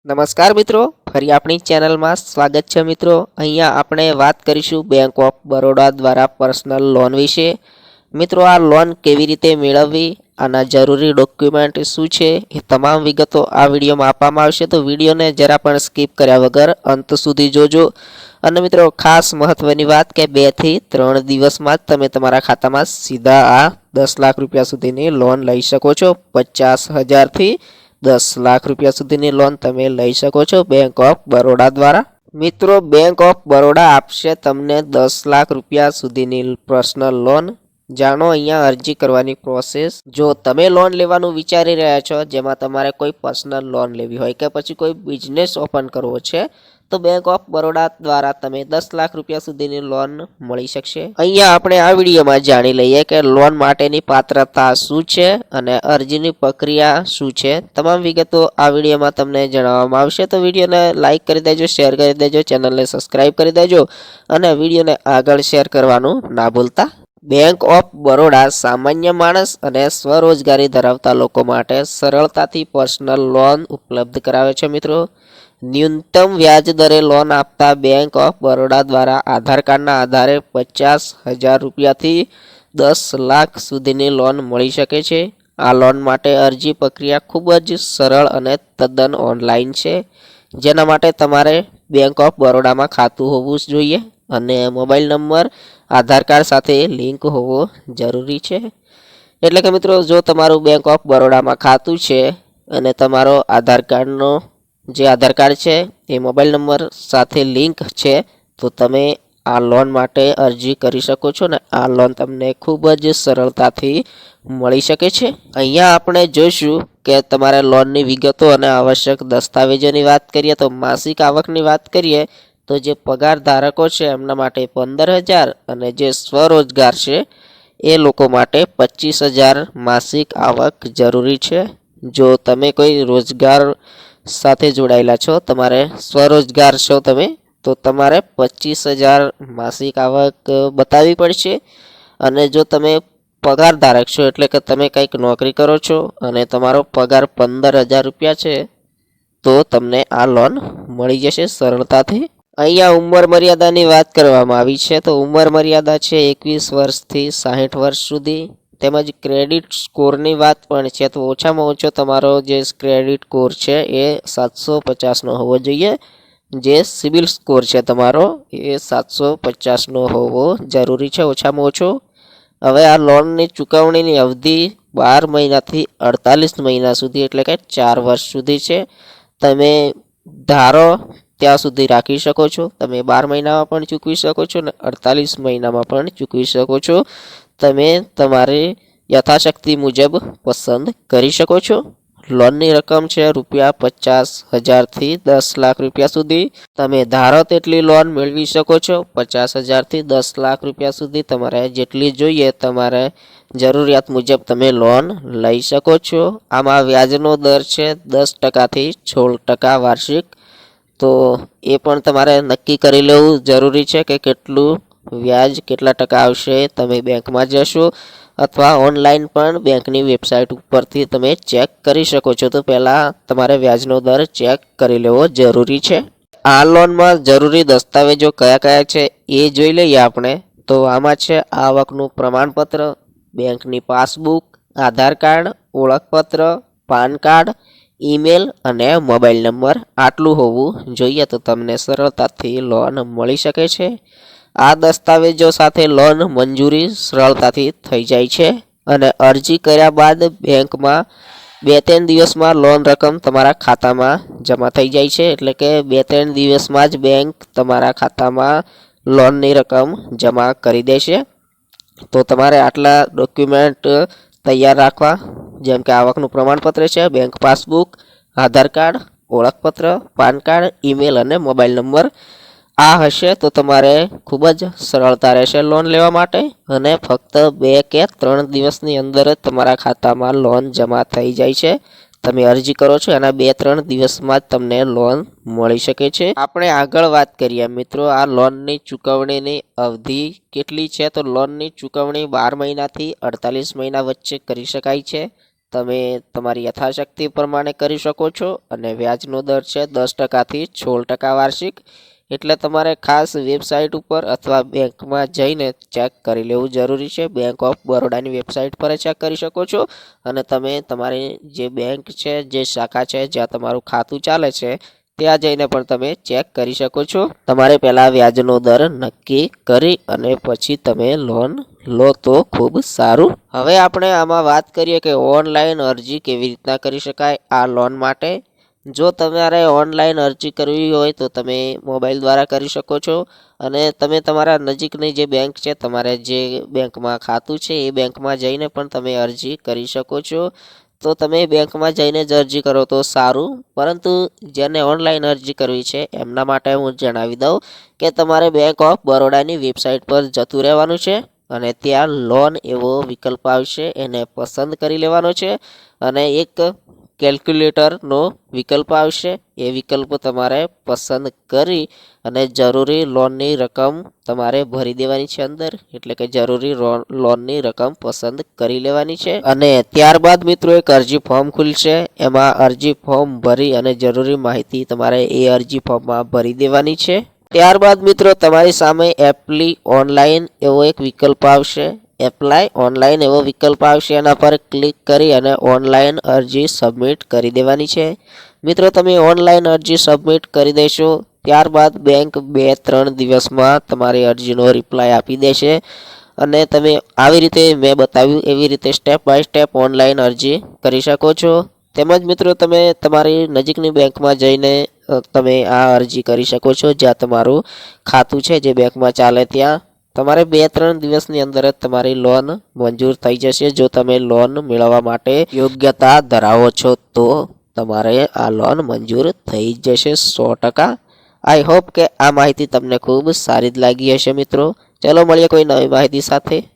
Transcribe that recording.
નમસ્કાર મિત્રો, ફરી આપણી ચેનલમાં સ્વાગત છે મિત્રો. અહીંયા આપણે વાત કરીશું બેંક ઓફ બરોડા દ્વારા પર્સનલ લોન વિશે. મિત્રો, આ લોન કેવી રીતે મેળવવી? આના જરૂરી ડોક્યુમેન્ટ શું છે? એ તમામ વિગતો આ વિડીયોમાં આપવામાં આવશે. તો વિડીયોને જરા પણ સ્કીપ કર્યા વગર અંત સુધી જોજો. અને મિત્રો, ખાસ મહત્ત્વની વાત કે બેથી ત્રણ દિવસમાં જ તમે તમારા ખાતામાં સીધા આ દસ લાખ રૂપિયા સુધીની લોન લઈ શકો છો. પચાસ હજારથી દસ લાખ રૂપિયા સુધીની લોન તમે લઈ શકો છો બેંક ઓફ બરોડા દ્વારા. મિત્રો બેંક ઓફ બરોડા આપશે તમને દસ લાખ રૂપિયા સુધીની પર્સનલ લોન જાણો, અહીંયા અરજી કરવાની પ્રોસેસ જો તમે લોન લેવાનું વિચારી રહ્યા છો, જેમાં તમારે કોઈ પર્સનલ લોન લેવી હોય કે પછી કોઈ બિઝનેસ ઓપન કરવો છે તો બેંક ઓફ બરોડા દ્વારા તમે દસ લાખ રૂપિયા સુધીની લોન મળી શકશે. અહીંયા આપણે આ વિડીયોમાં જાણી લઈએ કે લોન માટેની પાત્રતા શું છે અને અરજીની પ્રક્રિયા શું છે. તમામ વિગતો આ વિડીયોમાં તમને જણાવવામાં આવશે. તો વિડીયોને લાઇક કરી દેજો શેર કરી દેજો ચેનલને સબસ્ક્રાઇબ કરી દેજો અને વિડીયોને આગળ શેર કરવાનું ના ભૂલતા. બેંક ઓફ બરોડા સામાન્ય માણસ અને સ્વરોજગારી ધરાવતા લોકો માટે સરળતાથી પર્સનલ લોન ઉપલબ્ધ કરાવે છે મિત્રો. ન્યૂનતમ વ્યાજ દરે લોન આપતા બેંક ઓફ બરોડા દ્વારા આધાર કાર્ડના આધારે પચાસ હજાર રૂપિયાથી દસ લાખ સુધીની લોન મળી શકે છે. આ લોન માટે અરજી પ્રક્રિયા ખૂબ જ સરળ અને તદ્દન ઓનલાઈન છે. જેના માટે તમારે બેંક ઓફ બરોડામાં ખાતું હોવું જ જોઈએ અને મોબાઈલ નંબર, આધાર કાર્ડ સાથે લિંક હોવો જરૂરી છે. એટલે કે મિત્રો, જો તમારું બેંક ઓફ બરોડામાં ખાતું છે અને તમારો આધાર કાર્ડનો જે આધાર કાર્ડ છે, એ મોબાઈલ નંબર સાથે લિંક છે, તો તમે આ લોન માટે અરજી કરી શકો છો ને આ લોન તમને ખૂબ જ સરળતાથી મળી શકે છે. અહીંયા આપણે જોઈશું કે તમારે લોનની વિગતો અને આવશ્યક દસ્તાવેજોની વાત કરીએ, તો માસિક આવકની વાત કરીએ, તો જે પગાર ધારકો છે, એમના માટે પંદર હજાર અને જે સ્વરોજગાર છે, એ લોકો માટે પચીસ હજાર માસિક આવક જરૂરી છે. જો તમે કોઈ રોજગાર સાથે જોડાયેલા છો. તમારે સ્વરોજગાર છો તમે, તો તમારે પચીસ હજાર માસિક આવક બતાવવી પડશે. અને જો તમે પગાર ધારક છો, એટલે કે તમે કંઈક નોકરી કરો છો અને તમારો પગાર પંદર હજાર રૂપિયા છે, તો તમને આ લોન મળી જશે સરળતાથી. અહીંયા ઉંમર મર્યાદાની વાત કરવામાં આવી છે, તો ઉંમર મર્યાદા છે એકવીસ વર્ષથી સાહીઠ વર્ષ સુધી. તેમજ ક્રેડિટ સ્કોરની વાત પણ છે, તો ઓછામાં ઓછો તમારો જે ક્રેડિટ સ્કોર છે, એ સાતસો પચાસનો હોવો જોઈએ. જે સિબિલ સ્કોર છે તમારો, એ સાતસો પચાસનો હોવો જરૂરી છે, ઓછામાં ઓછો. હવે આ લોનની ચૂકવણીની અવધિ બાર મહિનાથી અડતાલીસ મહિના સુધી, એટલે કે ચાર વર્ષ સુધી છે. તમે ધારો ત્યાં સુધી રાખી શકો છો. તમે બાર મહિનામાં પણ ચૂકવી શકો છો ને અડતાલીસ મહિનામાં પણ ચૂકવી શકો છો. તમે તમારી યથાશક્તિ મુજબ પસંદ કરી શકો છો. લોનની રકમ છે રૂપિયા પચાસ હજારથી દસ લાખ રૂપિયા સુધી. તમે ધારો તેટલી લોન મેળવી શકો છો. પચાસ હજારથી દસ લાખ રૂપિયા સુધી તમારે જેટલી જોઈએ તમારે જરૂરિયાત મુજબ તમે લોન લઈ શકો છો. આમાં વ્યાજનો દર છે દસ ટકાથી સોળ ટકા વાર્ષિક. તો એ પણ તમારે નક્કી કરી લેવું જરૂરી છે કે કેટલું વ્યાજ કેટલા ટકા આવશે તમે બેંકમાં જશો અથવા ઓનલાઈન પણ બેંકની વેબસાઇટ ઉપરથી તમે ચેક કરી શકો છો. તો પહેલાં તમારે વ્યાજનો દર ચેક કરી લેવો જરૂરી છે. આ લોનમાં જરૂરી દસ્તાવેજો કયા કયા છે એ જોઈ લઈએ આપણે. તો આમાં છે આવકનું પ્રમાણપત્ર, બેંકની પાસબુક, આધાર કાર્ડ, ઓળખપત્ર, પાન કાર્ડ, ઈમેલ અને મોબાઈલ નંબર. આટલું હોવું જોઈએ તો તમને સરળતાથી લોન મળી શકે છે. આ દસ્તાવેજો સાથે લોન મંજૂરી સરળતાથી થઈ જાય છે અને અરજી કર્યા બાદ બેંકમાં બે ત્રણ દિવસમાં લોન રકમ તમારા ખાતામાં જમા થઈ જાય છે. એટલે કે બે ત્રણ દિવસમાં જ બેંક તમારા ખાતામાં લોનની રકમ જમા કરી દેશે. તો તમારે આટલા ડોક્યુમેન્ટ તૈયાર રાખવા, જેમ કે આવકનું પ્રમાણપત્ર છે, બેંક પાસબુક, આધાર કાર્ડ, ઓળખપત્ર, પાન કાર્ડ, ઈમેલ અને મોબાઈલ નંબર આ હશે તો તમારે ખૂબ જ સરળતા રહેશે લોન લેવા માટે અને ફક્ત બે કે ત્રણ દિવસની અંદર જ તમારા ખાતામાં લોન જમા થઈ જાય છે. તમે અરજી કરો છો, એના બે ત્રણ દિવસમાં જ તમને લોન મળી શકે છે. આપણે આગળ વાત કરીએ, મિત્રો, આ લોનની ચૂકવણીની અવધિ કેટલી છે? તો લોનની ચૂકવણી બાર મહિનાથી અડતાલીસ મહિના વચ્ચે કરી શકાય છે. તમે તમારી યથાશક્તિ પ્રમાણે કરી શકો છો અને વ્યાજનો દર છે દસ ટકાથી સોળ ટકા વાર્ષિક. એટલે તમારે ખાસ વેબસાઇટ ઉપર અથવા બેંકમાં જઈને ચેક કરી લેવું જરૂરી છે. બેંક ઓફ બરોડાની વેબસાઇટ પર ચેક કરી શકો છો. અને તમે તમારી જે બેંક છે, જે શાખા છે, જ્યાં તમારું ખાતું ચાલે છે, ત્યાં જઈને પણ તમે ચેક કરી શકો છો. તમારે પહેલાં વ્યાજનો દર નક્કી કરી અને પછી તમે લોન લો તો ખૂબ સારું. હવે આપણે આમાં વાત કરીએ કે ઓનલાઈન અરજી કેવી રીતના કરી શકાય? આ લોન માટે જો તમારે ઓનલાઈન અરજી કરવી હોય તો તમે મોબાઈલ દ્વારા કરી શકો છો અને તમે તમારા નજીકની જે બેંક છે, તમારે જે બેંકમાં ખાતું છે, એ બેંકમાં જઈને પણ તમે અરજી કરી શકો છો. તો તમે બેંકમાં જઈને જ અરજી કરો તો સારું. પરંતુ જેને ઓનલાઈન અરજી કરવી છે, એમના માટે હું જણાવી દઉં કે તમારે બેંક ઓફ બરોડાની વેબસાઇટ પર જતું રહેવાનું છે અને ત્યાં લોન એવો વિકલ્પ આવશે, એને પસંદ કરી લેવાનો છે અને એક કેલ્ક્યુલેટરનો વિકલ્પ આવશે. એ વિકલ્પ તમારે પસંદ કરી અને જરૂરી લોનની રકમ તમારે ભરી દેવાની છે અંદર. એટલે કે જરૂરી લોનની રકમ પસંદ કરી લેવાની છે. અને ત્યારબાદ મિત્રો એક અરજી ફોર્મ ખુલશે. એમાં અરજી ફોર્મ ભરી અને જરૂરી માહિતી તમારે એ અરજી ફોર્મમાં ભરી દેવાની છે. ત્યારબાદ મિત્રો તમારી સામે એપલી ઓનલાઈન એવો એક વિકલ્પ આવશે. એપ્લાય ઓનલાઈન એવો વિકલ્પ આવશે એના પર ક્લિક કરી અને ઓનલાઈન અરજી સબમિટ કરી દેવાની છે. મિત્રો, તમે ઓનલાઈન અરજી સબમિટ કરી દેશો, ત્યારબાદ બેંક બે ત્રણ દિવસમાં તમારી અરજીનો રિપ્લાય આપી દેશે અને તમે આવી રીતે મેં બતાવ્યું એવી રીતે સ્ટેપ બાય સ્ટેપ ઓનલાઈન અરજી કરી શકો છો. તેમજ મિત્રો, તમે તમારી નજીકની બેંકમાં જઈને તમે આ અરજી કરી શકો છો, જ્યાં તમારું ખાતું છે, જે બેંકમાં ચાલે ત્યાં. તમારે બે, ત્રણ દિવસની અંદર જ તમારી લોન મંજૂર થઈ જશે. જો તમે લોન મેળવવા માટે યોગ્યતા ધરાવો છો, તો તમારે આ લોન મંજૂર થઈ જશે સો ટકા. આઈ હોપ કે આ માહિતી તમને ખૂબ સારી જ લાગી હશે મિત્રો. ચલો મળીએ કોઈ નવી માહિતી સાથે.